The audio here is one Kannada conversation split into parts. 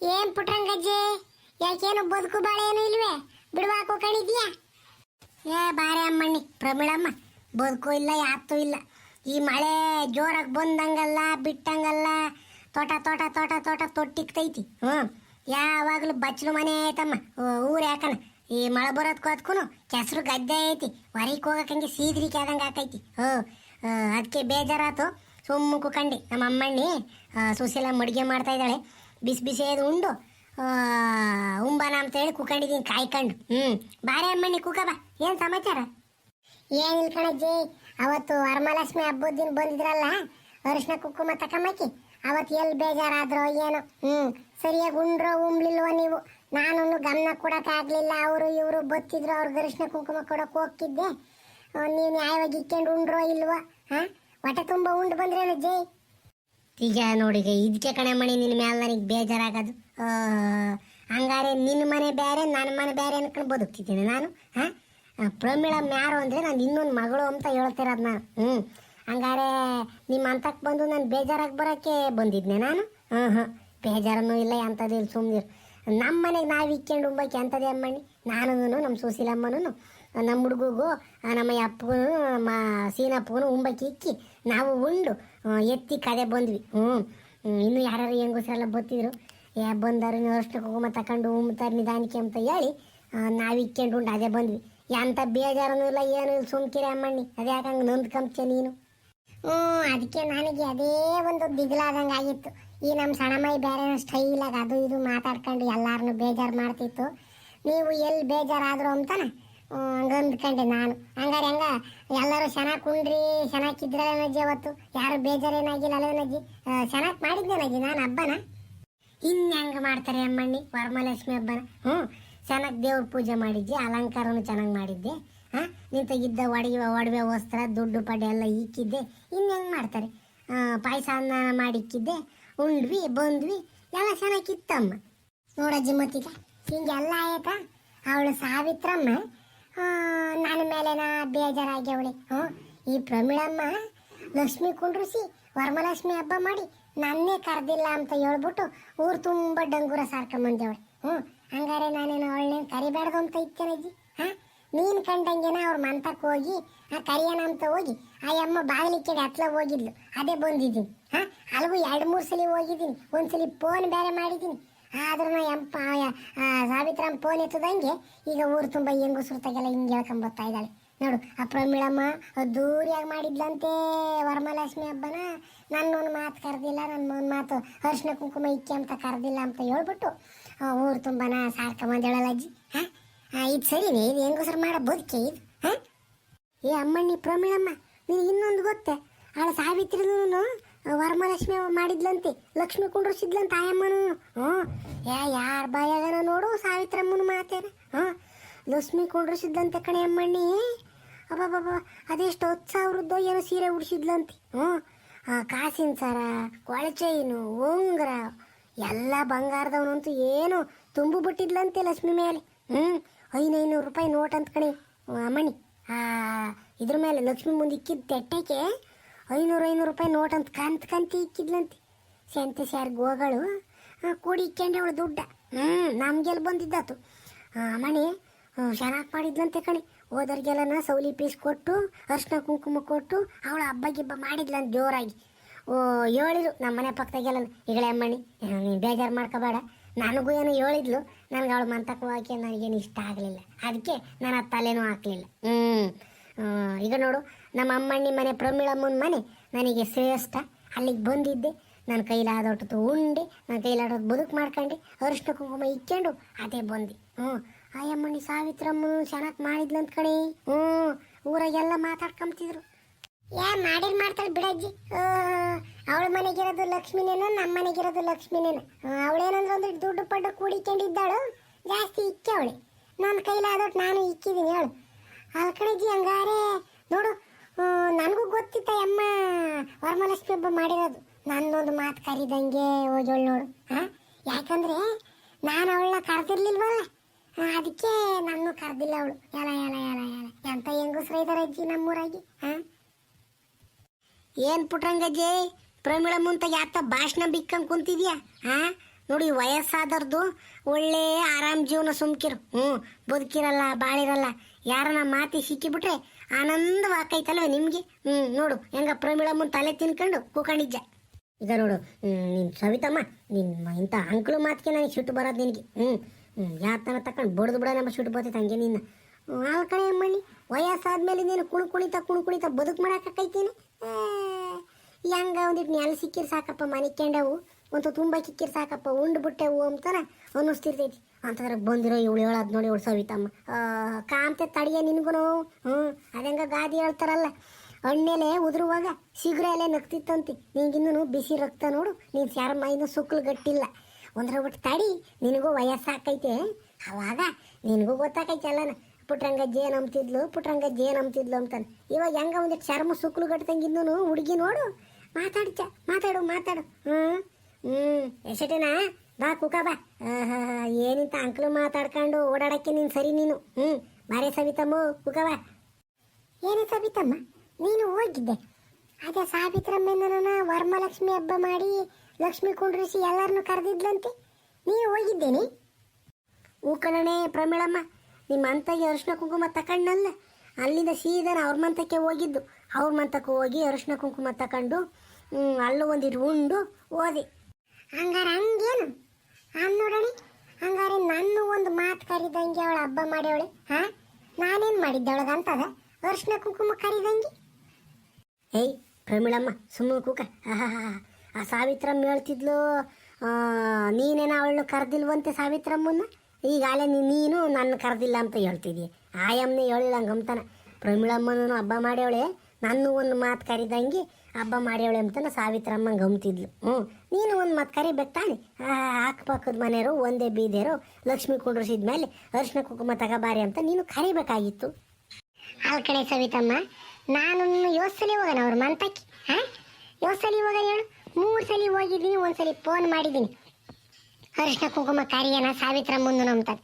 ಏನ್ ಪುಟ್ರಂಗಜ್ಜಿ ಯಾಕೇನು ಬದುಕು ಬಾಳೆ ಏನು ಇಲ್ವೇ? ಬಿಡುವಾಕು ಕಣಿದ್ಯಾ ಏ, ಬಾರೆ ಅಮ್ಮಣ್ಣಿ ಪ್ರಮಿಳಮ್ಮ ಬದುಕು ಇಲ್ಲ ಯಾತು ಇಲ್ಲ. ಈ ಮಳೆ ಜೋರಾಗಿ ಬಂದಂಗಲ್ಲ, ಬಿಟ್ಟಂಗಲ್ಲ, ತೋಟ ತೋಟ ತೋಟ ತೋಟ ತೊಟ್ಟಿಕ್ತೈತಿ. ಹ್ಞೂ ಯಾವಾಗಲೂ ಬಚ್ಚಲು ಮನೆ ಐತಮ್ಮ ಊರು ಯಾಕನ? ಈ ಮಳೆ ಬರೋದು ಕೋತ್ಕೂ ಕೆಸರು ಗದ್ದೆ ಐತಿ, ಹೊರಗೆ ಹೋಗಕ್ಕಂಗೆ ಹಂಗೆ ಸೀದ್ರಿಕೆ ಆದಂಗೆ ಆಕೈತಿ. ಹ್ಞೂ ಅದಕ್ಕೆ ಬೇಜಾರಾತು. ಸುಮ್ಮ ಕುಕಂಡಿ ನಮ್ಮ ಅಮ್ಮಣ್ಣಿ ಸುಶೀಲ ಮಡಿಗೆ ಮಾಡ್ತಾ ಇದ್ದಾಳೆ. ಬಿಸಿ ಬಿಸಿ ಅದು ಉಂಡು ಉಂಬಾನ ಅಂತ ಹೇಳಿ ಕುಕೊಂಡಿದ್ದೀನಿ ಕಾಯ್ಕೊಂಡು. ಹ್ಞೂ ಬಾರೆ ಅಮ್ಮಣ್ಣಿ, ಕುಕ ಬಾ. ಏನು ಸಮಾಚಾರ? ಏನಿಲ್ಲ ಕಣಜ್ಜಿ. ಅವತ್ತು ವರಮಹಾಲಕ್ಷ್ಮಿ ಹಬ್ಬದ ದಿನ ಬಂದಿದ್ರಲ್ಲ, ಅರಿಶಿನ ಕುಂಕುಮ ತಕೊಂಬಕ್ಕಿ ಅವತ್ತು ಎಲ್ಲಿ ಬೇಜಾರಾದ್ರೋ ಏನೋ. ಹ್ಞೂ ಸರಿಯಾಗಿ ಉಂಡ್ರೋ ಉಂಬ್ಲಿಲ್ವೋ ನೀವು. ನಾನು ಗಮನ ಕೊಡೋಕ್ಕಾಗಲಿಲ್ಲ ಅವರು ಇವರು ಬತ್ತಿದ್ರು, ಅವ್ರಿಗೆ ಅರಿಶಿನ ಕುಂಕುಮ ಕೊಡೋಕೆ ಹೋಗ್ತಿದ್ದೆ. ನೀವು ನ್ಯಾಯವಾಗಿ ಇಕ್ಕೊಂಡು ಉಂಡ್ರೋ ಇಲ್ವೋ? ಹಾಂ? ಹೊಟ್ಟೆ ತುಂಬ ಉಂಡು ಬಂದ್ರೇನು ಜೈ ಈಗ ನೋಡಿ ಇದಕ್ಕೆ ಕಣೆ ಮಣಿ ನಿನ್ನ ಮೇಲೆ ನನಗೆ ಬೇಜಾರಾಗದು. ಹಂಗಾರೆ ನಿನ್ನ ಮನೆ ಬೇರೆ ನನ್ನ ಮನೆ ಬೇರೆ ಅನ್ಕೊಂಡು ಬದುಕ್ತಿದ್ದೀನಿ ನಾನು, ಹಾಂ? ಪ್ರಮಿಳಮ್ ಯಾರು ಅಂದರೆ ನಾನು ಇನ್ನೊಂದು ಮಗಳು ಅಂತ ಹೇಳ್ತಿರೋದು ನಾನು ಹ್ಞೂ ಹಂಗಾರೆ ನಿಮ್ಮ ಅಂತಕ್ಕೆ ಬಂದು ನಾನು ಬೇಜಾರಾಗಿ ಬರೋಕ್ಕೆ ಬಂದಿದ್ನೆ ನಾನು ಹ್ಞೂ ಹ್ಞೂ ಬೇಜಾರನೂ ಇಲ್ಲ ಅಂಥದ್ದು ಇಲ್ಲ ಸುಮ್ಮನಿರು ನಮ್ಮ ಮನೆಗೆ ನಾವು ಇಕ್ಕೊಂಡು ಉಂಬಕ್ಕೆ ಅಂಥದ್ದೇ ಅಮ್ಮಣ್ಣಿ? ನಾನು ನಮ್ಮ ಸುಶೀಲಮ್ಮನೂ ನಮ್ಮ ಹುಡುಗಗೂ ನಮ್ಮ ಅಪ್ಪಗೂ ನಮ್ಮ ಸೀನಪ್ಪಗೂ ಉಂಬಕ್ಕೆ ಇಕ್ಕಿ, ನಾವು ಉಂಡು. ಎತ್ತಿ ಕದೆ ಬಂದ್ವಿ. ಹ್ಞೂ ಇನ್ನು ಯಾರು ಹೆಂಗಸರೆಲ್ಲ ಬತ್ತಿದ್ರು ಯಾ ಬಂದರು ಅಷ್ಟು ಹೋಗಮ್ಮ ತಗೊಂಡು ಉಮ್ತಾರೆ ನಿಧಾನಕ್ಕೆ ಅಂತ ಹೇಳಿ ನಾವು ಇಕ್ಕೊಂಡು ಉಂಡು ಅದೇ ಬಂದ್ವಿ. ಎಂಥ ಬೇಜಾರನೂ ಇಲ್ಲ, ಏನು ಇಲ್ಲ ಸುಮ್ಕಿರಿ ಅಮ್ಮಣ್ಣಿ. ಅದೇ ಯಾಕಂಗೆ ನೊಂದ್ಕಂಬ್ಚೆ ನೀನು? ಹ್ಞೂ ಅದಕ್ಕೆ ನನಗೆ ಅದೇ ಒಂದು ದಿಗ್ಲಾದಂಗೆ ಆಗಿತ್ತು. ಈ ನಮ್ಮ ಸಣಮಾಯಿ ಬೇರೆ ಸ್ಟೈಲಾಗ ಅದು ಇದು ಮಾತಾಡ್ಕೊಂಡು ಎಲ್ಲಾರನ್ನೂ ಬೇಜಾರು ಮಾಡ್ತಿತ್ತು. ನೀವು ಎಲ್ಲಿ ಬೇಜಾರಾದರು ಅಂತಾನೆ? ಅಂದ್ಕೊಂಡೆ ನಾನು. ಹಂಗಾರೆ ಹಂಗ? ಎಲ್ಲರೂ ಚೆನ್ನಾಗಿ ಕುಂಡ್ರಿ ಚೆನ್ನಾಗಿದ್ರಲ್ಲ ನಜ್ಜಿ ಅವತ್ತು. ಯಾರು ಬೇಜಾರೇನಾಗಿಲ್ಲ ಅಲ್ಲ ನಜ್ಜಿ. ಚೆನ್ನಾಗಿ ಮಾಡಿದ್ದೆ ನಜ್ಜಿ ನಾನು ಹಬ್ಬನ. ಇನ್ನು ಹೆಂಗ್ ಮಾಡ್ತಾರೆ ಅಮ್ಮಣ್ಣಿ, ವರಮಹಾಲಕ್ಷ್ಮಿ ಹಬ್ಬನ? ಹ್ಞೂ, ಚೆನ್ನಾಗಿ ದೇವ್ರ ಪೂಜೆ ಮಾಡಿದ್ದೆ, ಅಲಂಕಾರನು ಚೆನ್ನಾಗಿ ಮಾಡಿದ್ದೆ. ಹಾಂ, ನಿಂತಾಗಿದ್ದ ಒಡವೆ ಒಡವೆ ವಸ್ತ್ರ, ದುಡ್ಡು ಪಡೆ ಎಲ್ಲ ಇಕ್ಕಿದ್ದೆ ಇನ್ನು ಹೆಂಗೆ ಮಾಡ್ತಾರೆ? ಪಾಯಸ ಅನ್ನ ಮಾಡಿಕ್ಕಿದ್ದೆ. ಉಂಡ್ವಿ, ಬಂದ್ವಿ. ಎಲ್ಲ ಚೆನ್ನಾಗಿತ್ತಮ್ಮ ನೋಡಜ್ಜಿ ಮತ್ತೀಗ, ಹಿಂಗೆಲ್ಲ ಆಯ್ತಾ? ಅವಳು ಸಾವಿತ್ರಮ್ಮ. ನನ್ನ ಮೇಲೆನ ಅವಳಿ ಹ್ಞೂ ಈ ಪ್ರಮಿಳಮ್ಮ ಲಕ್ಷ್ಮಿ ಕುಂಡ್ರಿಸಿ ವರಮಲಕ್ಷ್ಮಿ ಹಬ್ಬ ಮಾಡಿ ನನ್ನೇ ಕರೆದಿಲ್ಲ ಅಂತ ಹೇಳ್ಬಿಟ್ಟು ಊರು ತುಂಬ ಡಂಗೂರ ಸಾರ್ಕೊಂಬಂದವಳೆ ಹ್ಞೂ ಹಂಗಾರೆ ನಾನೇನು ಅವಳೇನು ಕರಿಬಾರ್ದು ಅಂತ ಇತ್ತೇನಜ್ಜಿ ಹಾಂ, ನೀನು ಕಂಡಂಗೆನ ಅವ್ರ ಮಂತಕ್ಕೆ ಹೋಗಿ, ಆ ಕರಿಯೋಣ ಅಂತ ಹೋಗಿ, ಆ ಅಮ್ಮ ಬಾಗಿಲಿಕ್ಕೆ ಹತ್ಲ ಹೋಗಿದ್ಲು. ಅದೇ ಬಂದಿದ್ದೀನಿ. ಹಾಂ, ಅಲ್ಗೂ ಎರಡು ಮೂರು ಸಲ ಹೋಗಿದ್ದೀನಿ. ಒಂದ್ಸಲಿ ಫೋನ್ ಬೇರೆ ಮಾಡಿದ್ದೀನಿ. ಆದ್ರೂ ಎಂಪ ಸಾವಿತ್ರಮ್ಮ ಫೋನ್ ಎತ್ತದಂಗೆ ಈಗ ಊರು ತುಂಬ ಹೆಂಗಸ್ರತಾಗೆಲ್ಲ ಹಿಂಗೆ ಹೇಳ್ಕೊಂಬರ್ತಾ ಇದ್ದಾಳೆ. ನೋಡು, ಆ ಪ್ರಮೀಳಮ್ಮ ಅದ್ದೂರಿಯಾಗಿ ಮಾಡಿದ್ಲಂತೆ ವರಮಹಾಲಕ್ಷ್ಮಿ ಹಬ್ಬನ. ನನ್ನೊಂದು ಮಾತು ಕರೆದಿಲ್ಲ ನನ್ನ ಒಂದು ಮಾತು ಅರ್ಶಿನ ಕುಂಕುಮ ಇಕ್ಕಿ ಅಂತ ಕರೆದಿಲ್ಲ ಅಂತ ಹೇಳ್ಬಿಟ್ಟು ಊರು ತುಂಬನ ಸಾರ್ಕೊಂಬಂದೇಳಲ್ಲ ಅಜ್ಜಿ. ಹಾಂ? ಇದು ಸರಿನೇ ಇದು ಹೆಂಗೋಸ್ರ ಮಾಡೋ ಬದುಕೆ ಇದು. ಹಾಂ? ಏ ಅಮ್ಮಣ್ಣಿ ಪ್ರಮೀಳಮ್ಮ ನೀನು ಇನ್ನೊಂದು ಗೊತ್ತೆ ಅವಳ ಸಾವಿತ್ರಿನೂ ವರಮಹಾಲಕ್ಷ್ಮಿ ಮಾಡಿದ್ಲಂತೆ. ಲಕ್ಷ್ಮಿ ಕುಂಡ್ರಿಸಿದ್ಲಂತ ಆಯಮ್ಮನು ಹ್ಞೂ. ಯಾ ಯಾರ ಬಾಯಾಗನ ನೋಡು ಸಾವಿತ್ರಮ್ಮನ ಮಾತೇನ. ಹ್ಞೂ. ಲಕ್ಷ್ಮಿ ಕುಂಡ್ರಿಸಿದ್ಲಂತೆ ಕಣೆ ಅಮ್ಮಣ್ಣಿ. ಅಬ್ಬಬ್ಬಬ್ಬ. ಅದೆಷ್ಟು ಹತ್ತು ಸಾವಿರದ್ದು ಏನೋ ಸೀರೆ ಉಡಿಸಿದ್ಲಂತೆ. ಹ್ಞೂ. ಕಾಸಿನ ಸರ ಕೊಳಚೈನು ಉಂಗ್ರ, ಎಲ್ಲ ಬಂಗಾರದವನಂತೂ ಏನು ತುಂಬು ಬಿಟ್ಟಿದ್ಲಂತೆ ಲಕ್ಷ್ಮಿ ಮೇಲೆ. ಹ್ಞೂ. ಐನೈನೂರು ರೂಪಾಯಿ ನೋಟ್ ಅಂತ ಕಣೆ, ಅಮ್ಮಣ್ಣಿ. ಇದ್ರ ಮೇಲೆ ಲಕ್ಷ್ಮಿ ಮುಂದೆ ಇಕ್ಕಿದ್ದ ತೆಟ್ಟಕ್ಕೆ ಐನೂರು ಐನೂರು ರೂಪಾಯಿ ನೋಟ್ ಅಂತ ಕಂತ ಕಂತಿ ಇಕ್ಕಿದ್ಲಂತೆ. ಸೆಂತ ಸ್ಯಾರ್ ಗೋಗಳು ಕೂಡಿ ಇಕ್ಕಂಡೆ ಅವಳು ದುಡ್ಡ. ಹ್ಞೂ ನಮ್ಗೆಲ್ಲ ಬಂದಿದ್ದಾತು. ಮಣಿ ಚೆನ್ನಾಗಿ ಮಾಡಿದ್ಲಂತೆ ಕಣಿ. ಹೋದವ್ರಿಗೆಲ್ಲನ ಸೌಲಿ ಪೀಸ್ ಕೊಟ್ಟು, ಅರ್ಶಿನ ಕುಂಕುಮ ಕೊಟ್ಟು, ಅವಳು ಹಬ್ಬ ಗಿಬ್ಬ ಮಾಡಿದ್ಲಂತ ಜೋರಾಗಿ. ಓ ಹೇಳಿದ್ರು ನಮ್ಮ ಮನೆ ಪಕ್ಕದಾಗೆಲ್ಲ ಈಗಲೇ ಮಣಿ ನೀನು ಬೇಜಾರು ಮಾಡ್ಕೋಬೇಡ. ನನಗೂ ಏನೋ ಹೇಳಿದ್ಲು, ನನಗೆ ಅವಳು ಮಂತಕ್ಕೆ ಹೋಗಕ್ಕೆ ನನಗೇನು ಇಷ್ಟ ಆಗಲಿಲ್ಲ. ಅದಕ್ಕೆ ನಾನು ಆ ತಲೆನೂ ಹಾಕಲಿಲ್ಲ. ಹ್ಞೂ ಈಗ ನೋಡು, ನಮ್ಮ ಅಮ್ಮಣ್ಣಿ ಮನೆ, ಪ್ರಮಿಳಮ್ಮನ ಮನೆ ನನಗೆ ಶ್ರೇಷ್ಠ. ಅಲ್ಲಿಗೆ ಬಂದಿದ್ದೆ ನನ್ನ ಕೈಲಾದೊಟ್ಟು ಉಂಡೆ ನನ್ನ ಕೈಲಾದೊಟ್ಟು ಬದುಕು ಮಾಡ್ಕೊಂಡು ಅರಿಶಿನ ಕುಂಕುಮ ಇಕ್ಕೊಂಡು, ಅದೇ ಬಂದು. ಹ್ಞೂ ಆಯಮ್ಮಣ್ಣಿ ಸಾವಿತ್ರಮ್ಮನು ಚೆನ್ನಾಗಿ ಮಾಡಿದ್ಲಂತ ಕಣೆ. ಹ್ಞೂ ಊರಾಗೆಲ್ಲ ಮಾತಾಡ್ಕೊಂತಿದ್ರು ಏ, ಮಾಡಿರ್ ಮಾಡ್ತಾಳೆ ಬಿಡಜ್ಜಿ. ಅವಳ ಮನೆಗಿರೋದು ಲಕ್ಷ್ಮಿನೇನ ನಮ್ಮ ಮನೆಗಿರೋದು ಲಕ್ಷ್ಮಿನೇನ. ಅವಳೇನಂದ್ರೆ ಒಂದು ದುಡ್ಡು ಪಡ್ಡು ಕೂಡಿಕೊಂಡಿದ್ದಾಳು ಜಾಸ್ತಿ ಇಕ್ಕೆ ಅವಳೆ. ನನ್ನ ಕೈಲಾದೊಟ್ಟು ನಾನು ಇಕ್ಕಿದ್ದೀನಿ ಹೇಳು. ಅಲ್ ಹಂಗಾರೆ, ನೋಡು ನನಗೂ ಗೊತ್ತಿತ್ತ ಅಮ್ಮ, ವರಮಹಾಲಕ್ಷ್ಮಿ ಹಬ್ಬ ಮಾಡಿರೋದು. ನನ್ನೊಂದು ಮಾತು ಕರಿದಂಗೆ ಹೋಗೋಳು ನೋಡು ಹಾಂ ಯಾಕಂದ್ರೆ ನಾನು ಅವಳನ್ನ ಕರೆದಿರ್ಲಿಲ್ವಲ್ಲ? ಅದಕ್ಕೆ ನನ್ನ ಕರೆದಿಲ್ಲ ಅವಳು. ಎಲ ಎಲ ಎಲ ಎಲ ಎಂತ ಹೆಂಗಸ್ರ ಇದ್ದಾರೆ ಅಜ್ಜಿ ನಮ್ಮೂರಾಗಿ ಹಾಂ ಏನು ಪುಟ್ರಂಗಜ್ಜಿ ಪ್ರಮಿಳ ಮುಂತ ಯಾತ ಭಾಷಣ ಬಿಕ್ಕಂಗೆ ಕುಂತಿದ್ಯಾ ಹಾ ನೋಡಿ, ವಯಸ್ಸಾದರ್ದು ಒಳ್ಳೆ ಆರಾಮ್ ಜೀವನ ಸುಮ್ಕಿರು. ಹ್ಞೂ ಬದುಕಿರಲ್ಲ, ಬಾಳಿರಲ್ಲ. ಯಾರನ್ನ ಮಾತಿ ಸಿಕ್ಕಿಬಿಟ್ರೆ ಆನಂದವಾಕೈತಲ್ವ ನಿಮ್ಗೆ? ಹ್ಞೂ ನೋಡು, ಹೆಂಗ ಪ್ರಮಿಳಮ್ಮನ ತಲೆ ತಿನ್ಕೊಂಡು ಕೂಕೊಂಡಿದ್ದ. ಈಗ ನೋಡು ನಿನ್ ಸವಿತಮ್ಮ, ನಿನ್ ಇಂಥ ಅಂಕಳು ಮಾತಿಗೆ ನನಗೆ ಸಿಟ್ಟು ಬರೋದು ನಿನಗೆ. ಹ್ಞೂ ಹ್ಞೂ ಯಾತನ ತಕೊಂಡು ಬಡ್ದು ಬಿಡ ನಮ್ಮ ಸಿಟ್ಟು ಬರ್ತೈತೆ ಹಂಗೆ ನಿನ್ನ. ಆ ಕಡೆ ಮಣ್ಣಿ, ವಯಸ್ಸಾದ್ಮೇಲೆ ನೀನು ಕುಣು ಕುಣಿತ ಕುಣು ಕುಣಿತ ಬದುಕು ಮಾಡಕ್ಕೈತೀನಿ ಹೆಂಗ ಒಂದಿಟ್ಟು ನೆಲ ಸಿಕ್ಕಿರ್ ಸಾಕಪ್ಪ ಮನಿಕ್ಕೊಂಡವು ಒಂದು ತುಂಬ ಕಿಕ್ಕಿರ್ ಸಾಕಪ್ಪ, ಉಂಡು ಬಿಟ್ಟೆವು ಅಂತಾನ ಅನ್ನಿಸ್ತಿರ್ತೈತಿ. ಅಂತಂದ್ರೆ ಬಂದಿರೋ ಇವಳು ಹೇಳೋದು ನೋಡಿ ಇವಳು ಸವಿತಮ್ಮ ಕಾಂತೆ ತಡಿಯ ನಿನ್ಗೂ ಹ್ಞೂ ಅದಂಗ ಗಾದಿ ಹೇಳ್ತಾರಲ್ಲ. ಹಣ್ಣೆಲೆ ಉದುರುವಾಗ ಶೀಘ್ರ ನಗ್ತಿತ್ತಂತಿ. ನಿಂಗಿನ್ನೂ ಬಿಸಿ ರಕ್ತ ನೋಡು, ನೀನು ಚರ್ಮ ಇನ್ನೂ ಸುಕ್ಲು ಗಟ್ಟಿಲ್ಲ. ಒಂದ್ರ ಬಿಟ್ಟು ತಡಿ, ನಿನಗೂ ವಯಸ್ಸಾಕೈತೆ. ಅವಾಗ ನಿನಗೂ ಗೊತ್ತಾಕೈತೆ ಅಲ್ಲನ ಪುಟ್ರಂಗ ಏನು ಅಂಬ್ತಿದ್ಲು ಪುಟ್ರಂಗ ಏನು ಅಂಬ್ತಿದ್ಲು ಅಂತಾನೆ. ಇವಾಗ ಹೆಂಗ ಒಂದು ಚರ್ಮ ಸುಕ್ಲು ಗಟ್ಟಂಗಿನ್ನೂ ಹುಡುಗಿ ನೋಡು. ಮಾತಾಡ್ಚ ಮಾತಾಡು ಮಾತಾಡು. ಹ್ಞೂ ಹ್ಞೂ ಎಷ್ಟೇನಾ? ಬಾ ಕುಕ ಬಾ. ಏನಿಂತ ಅಂಕಲು ಮಾತಾಡ್ಕೊಂಡು ಓಡಾಡಕ್ಕೆ ನೀನು ಸರಿ ನೀನು? ಹ್ಞೂ ಬಾರೆ ಸವಿತಮ್ಮ ಕುಕ ಬಾ. ಏನು ಸವಿತಮ್ಮ? ನೀನು ಹೋಗಿದ್ದೆ. ಅದೇ ಸಾವಿತ್ರಮ್ಮನ ವರ್ಮಲಕ್ಷ್ಮಿ ಹಬ್ಬ ಮಾಡಿ ಲಕ್ಷ್ಮಿ ಕುಂಡ್ರಿಸಿ ಎಲ್ಲರನ್ನು ಕರೆದಿದ್ಲಂತೆ. ನೀನು ಹೋಗಿದ್ದೇನೆ? ಹೂ ಕಣಣೆ ಪ್ರಮೀಳಮ್ಮ ನಿಮ್ಮ ಅಂತಗೆ ಅರಿಶಿನ ಕುಂಕುಮ ತಕೊಂಡಲ್ಲ ಅಲ್ಲಿಂದ ಸೀದಾ ಅವ್ರ ಮಂತಕ್ಕೆ ಹೋಗಿದ್ದು. ಅವ್ರ ಮಂತಕ್ಕೆ ಹೋಗಿ ಅರಿಶಿನ ಕುಂಕುಮ ತಕೊಂಡು ಅಲ್ಲೂ ಒಂದಿಟ್ಟು ಉಂಡು ಓದಿ ಹಂಗಾರೆ ಹಂಗೇನು? ಹಾಂ ಹಂಗಾರೆ ನನ್ನ ಒಂದು ಮಾತು ಕರಿದಂಗೆ ಅವಳು ಹಬ್ಬ ಮಾಡ್ಯವಳೆ. ಹಾ? ನಾನೇನು ಅವಳಗ ಅಂತದ? ಅರ್ಶಿನ ಕುಂಕುಮ ಕರಿದಂಗೆ. ಏಯ್, ಪ್ರಮಿಳಮ್ಮ, ಸುಮ್ಮನೆ ಕೂಕ. ಆ ಸಾವಿತ್ರಮ್ಮ ಹೇಳ್ತಿದ್ಲು ನೀನೇನ ಅವಳನ್ನು ಕರೆದಿಲ್ವಂತೆ ಸಾವಿತ್ರಮ್ಮನ್ನ? ಈಗಾಗಲೇ ನೀನು ನನ್ನ ಕರೆದಿಲ್ಲ ಅಂತ ಹೇಳ್ತಿದ್ದೀಯ ಆಯಮ್ಮನೇ ಹೇಳಿಲ್ಲ ಹಂಗಂತಾನ. ಪ್ರಮಿಳಮ್ಮನೂ ಹಬ್ಬ ಮಾಡ್ಯವಳೆ. ನನ್ನ ಒಂದು ಮಾತು ಕರಿದಂಗೆ ಹಬ್ಬ ಮಾಡ್ಯವಳೆ ಅಂತ ಸಾವಿತ್ರಮ್ಮ ಗಮ್ತಿದ್ಲು ಹ್ಞೂ, ನೀನು ಒಂದು ಮತ್ತೆ ಕರಿಬೇಕು ತಾನೆ. ಅಕ್ಕಪಕ್ಕದ ಮನೆಯವರು, ಒಂದೇ ಬೀದಿಯರು ಲಕ್ಷ್ಮಿ ಕುಂಡ್ರಿಸಿದ್ಮೇಲೆ ಅರ್ಶಿನ ಕುಂಕುಮ ತಗಬಾರಿ ಅಂತ ನೀನು ಕರಿಬೇಕಾಗಿತ್ತು. ಆ ಕಡೆ ಸವಿತಮ್ಮ ನಾನು ಯೋಸಲಿ ಸಲ ಹೋಗೋಣ ಅವ್ರ ಮಂತಕ್ಕೆ, ಹಾ? ಯೋಸಲಿ ಹೋಗ ಹೋಗೋಣ ಹೇಳು. ಮೂರು ಸಲ ಹೋಗಿದ್ದೀನಿ, ಒಂದ್ಸಲಿ ಫೋನ್ ಮಾಡಿದ್ದೀನಿ. ಅರಿಶಿನ ಕುಂಕುಮ ಕಾರ್ಯನ ಸಾವಿತ್ರ ಮುಂದೆ ನಂಬ್ತಾರೆ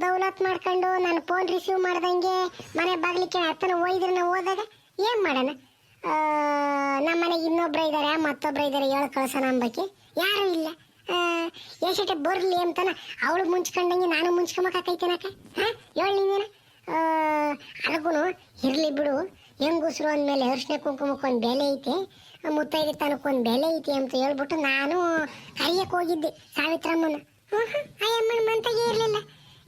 ದೌಲತ್ ಮಾಡ್ಕೊಂಡು ನಾನು ಫೋನ್ ರಿಸೀವ್ ಮಾಡ್ದಂಗೆ ಮನೆ ಬಾಗ್ಲಿಕ್ಕೆ ಅತ್ತನ ಹೋಯ್ದ್ರೆ ನಾವು ಹೋದಾಗ ಏನು ಮಾಡೋಣ? ನಮ್ಮ ಮನೆಗೆ ಇನ್ನೊಬ್ರ ಇದ್ದಾರೆ ಮತ್ತೊಬ್ರ ಇದ್ದಾರೆ ಹೇಳ ಕಳ್ಸೋಣ ಅಂಬಕ್ಕೆ ಯಾರು ಇಲ್ಲ. ಎಷ್ಟೇ ಬರಲಿ ಅಂತಾನ ಅವಳು ಮುಂಚ್ಕೊಂಡಂಗೆ ನಾನು ಮುಂಚ್ಕೊಂಬಕಾಕೈತೇನಕ್ಕ ಹಾಂ? ಹೇಳಿ ನೀನೇನ? ಅದಕ್ಕೂ ಇರಲಿ ಬಿಡು. ಹೆಂಗುಸ್ರು ಅಂದಮೇಲೆ ಅರಿಶಿನ ಕುಂಕುಮಕ್ಕೊಂದು ಬೆಲೆ ಐತೆ ಮುತ್ತೈದೆ ತನಕೊಂದು ಬೆಲೆ ಐತೆ ಅಂತ ಹೇಳ್ಬಿಟ್ಟು ನಾನು ಕರಿಯಕ್ಕೆ ಹೋಗಿದ್ದೆ ಸಾವಿತ್ರಮ್ಮನ ಅಯ್ಯಮ್ಮನ ಮಂತಾಗೆ ಇರಲಿಲ್ಲ.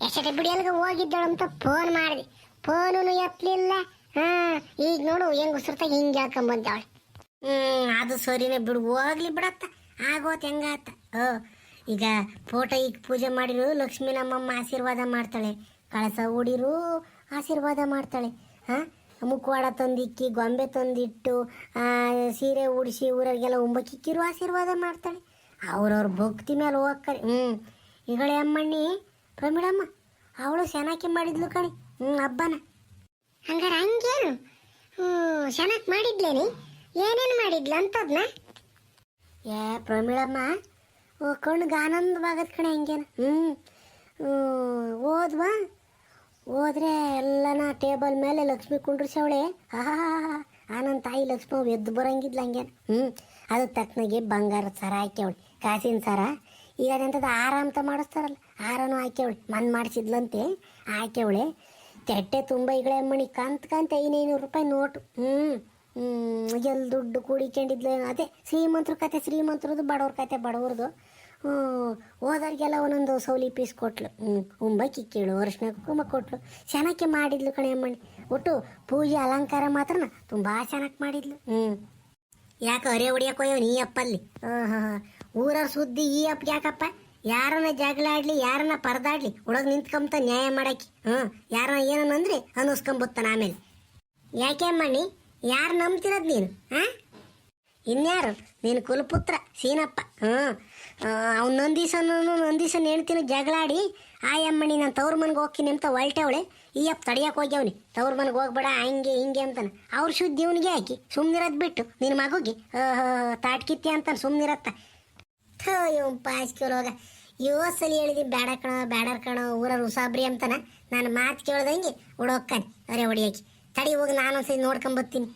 ಎಷ್ಟೇ ಬಿಡಿಯಲ್ಗೆ ಹೋಗಿದ್ದಳು ಅಂತ ಫೋನ್ ಮಾಡಿದೆ. ಫೋನು ಎತ್ತಲಿಲ್ಲ ಹಾಂ, ಈಗ ನೋಡು ಹೆಂಗುಸ್ರತಾಗ ಹಿಂಗೆ ಹೇಳ್ಕೊಂಬಂದವಳು. ಹ್ಮ್, ಅದು ಸರಿನೇ ಬಿಡು, ಹೋಗ್ಲಿ ಬಿಡತ್ತ. ಆಗೋತ್ ಹೆಂಗಾತ? ಓ ಈಗ ಫೋಟೋ ಈಗ ಪೂಜೆ ಮಾಡಿರು, ಲಕ್ಷ್ಮೀ ನಮ್ಮಮ್ಮ ಆಶೀರ್ವಾದ ಮಾಡ್ತಾಳೆ. ಕಳಸ ಓಡಿರು ಆಶೀರ್ವಾದ ಮಾಡ್ತಾಳೆ. ಹಾ ಮುಖವಾಡ ತಂದಿಕ್ಕಿ, ಗೊಂಬೆ ತಂದಿಟ್ಟು ಸೀರೆ ಉಡಿಸಿ, ಊರವ್ರಿಗೆಲ್ಲ ಉಂಬಕ್ಕಿಕ್ಕಿರು ಆಶೀರ್ವಾದ ಮಾಡ್ತಾಳೆ. ಅವ್ರವ್ರ ಭಕ್ತಿ ಮೇಲೆ ಹೋಗ್ತಾರೆ ಹ್ಞೂ ಈಗಳೆ ಅಮ್ಮಣ್ಣಿ, ಪ್ರಮಿಳಮ್ಮ, ಅವಳು ಚೆನ್ನಾಗಿ ಮಾಡಿದ್ಲು ಕಣಿ. ಹ್ಞೂ ಹಬ್ಬನ ಹಂಗಾರೆ ಹಂಗೇನು? ಚೆನ್ನಾಗಿ ಮಾಡಿದ್ಲೇನಿ. ಏನೇನು ಮಾಡಿದ್ಲ ಅಂತದ್ನ? ಏ, ಪ್ರಮೀಳಮ್ಮ, ಓ ಆನಂದ ಭಾಗದ ಕಣೆ ಹಂಗೇನ. ಹ್ಞೂ ಓದ್ವಾ? ಹೋದ್ರೆ ಎಲ್ಲನ ಟೇಬಲ್ ಮೇಲೆ ಲಕ್ಷ್ಮಿ ಕುಂಡ್ರಿಸವಳೆ. ಆಹಾ ಆನಂದ್ ತಾಯಿ ಲಕ್ಷ್ಮಿ ಎದ್ದು ಬರಂಗಿದ್ಲ ಹಂಗೇನ. ಹ್ಞೂ ಅದಕ್ಕೆ ತಕ್ಕನಾಗೆ ಬಂಗಾರದ ಸರ ಹಾಕ್ಯವಳು. ಕಾಸಿನ ಸರ. ಈಗ ಅದೆಂಥದ್ದು ಆರ ಅಂತ ಮಾಡಿಸ್ತಾರಲ್ಲ. ಆರನೂ ಹಾಕ್ಯವಳು. ಮನ್ ಮಾಡಿಸಿದ್ಲಂತೆ. ಹಾಕ್ಯವಳೆ. ತೆಟ್ಟೆ ತುಂಬ ಈಗಳೆ ಮಣಿ ಕಂತ ಕಂತ ಐನೈನೂರು ರೂಪಾಯಿ ನೋಟು. ಹ್ಞೂ ಎಲ್ಲಿ ದುಡ್ಡು ಕೂಡಿಕೊಂಡಿದ್ಲು ಅದೇ ಶ್ರೀಮಂತರ ಕತೆ ಶ್ರೀಮಂತರದು ಬಡವ್ರ ಕತೆ ಬಡವ್ರದು ಹ್ಞೂ ಹೋದವ್ರಿಗೆಲ್ಲ ಒಂದೊಂದು ಸೌಲಿ ಪೀಸ್ ಕೊಟ್ಲು. ಹ್ಞೂ ಉಂಬಕ್ಕಿ ಕೇಳು ಅರಿಶಿನ ಕುಂಕುಮ ಕೊಟ್ಲು. ಚೆನ್ನಾಗಿ ಮಾಡಿದ್ಲು ಕಣೆ ಅಮ್ಮಣಿ. ಒಟ್ಟು ಪೂಜೆ, ಅಲಂಕಾರ ಮಾತ್ರನ? ತುಂಬ ಚೆನ್ನಾಗಿ ಮಾಡಿದ್ಲು. ಹ್ಞೂ ಯಾಕೆ ಅರೆ ಹೊಡಿಯಕ್ಕೆ ನೀ ಅಪ್ಪಲ್ಲಿ? ಹಾಂ ಹಾಂ ಹಾಂ. ಊರ ಸುದ್ದಿ ಈ ಅಪ್ಪ ಯಾಕಪ್ಪ? ಯಾರನ್ನ ಜಗಳ ಆಡ್ಲಿ, ಯಾರನ್ನ ಪರದಾಡ್ಲಿ, ಒಳಗ್ ನಿಂತ್ಕೊಂತ ನ್ಯಾಯ ಮಾಡಕ್ಕೆ. ಹ್ಞೂ, ಯಾರನ್ನ ಏನನ್ನಂದ್ರೆ ಅನ್ನಿಸ್ಕೊಂಬತ್ತಾನ ಆಮೇಲೆ. ಯಾಕೆ ಮಣಿ ಯಾರು ನಂಬ್ತಿರೋದ್ ನೀನು ಹಾಂ ಇನ್ಯಾರು? ನೀನು ಕುಲಪುತ್ರ, ಸೀನಪ್ಪ. ಹ್ಞೂ ಅವ್ನು ನಂದೀಸನು ನಂದೀಸನ್ ಹೇಳ್ತೀನಿ ಜಗಳಾಡಿ ಆ ಅಮ್ಮಣಿ ನಾನು ತವ್ರ ಮನೆಗೆ ಹೋಗ್ತೀನಿ ಅಂತ ಹೊಲ್ಟವಳೆ ಈ ಅಪ್ಪ ತಡಿಯಕ್ಕೆ ಹೋಗ್ಯವನಿ. ತವ್ರ ಮನೆಗೆ ಹೋಗ್ಬೇಡ, ಹಂಗೆ, ಹಿಂಗೆ ಅಂತಾನೆ. ಅವ್ರ ಶುದ್ಧಿ ಇವನಿಗೆ ಹಾಕಿ ಸುಮ್ಮನಿರೋದು ಬಿಟ್ಟು ನಿನ್ನ ಮಗುಗೆ ತಾಟ್ಕಿತ್ತಿ ಅಂತಾನೆ ಸುಮ್ಮನಿರತ್ತ ಥೋ ಇವ್ ಪಾಸ್ಕಿರೋಗ ಯೋಸಲಿ ಹೇಳಿದಿ ಬ್ಯಾಡ ಕಣ, ಬ್ಯಾಡರ್ ಕಣ ಊರ ಉಸಾಬ್ರಿ ಅಂತಾನ? ನಾನು ಮಾತು ಕೇಳ್ದಂಗೆ ಹುಡೋಕ್ಕನೆ ಅರೆ ಹೊಡಿಯಕ್ಕೆ ತಡಿ ಹೋಗಿ ನಾನು ಒಂದ್ಸರಿ ನೋಡ್ಕೊಂಬತ್ತೀನಿ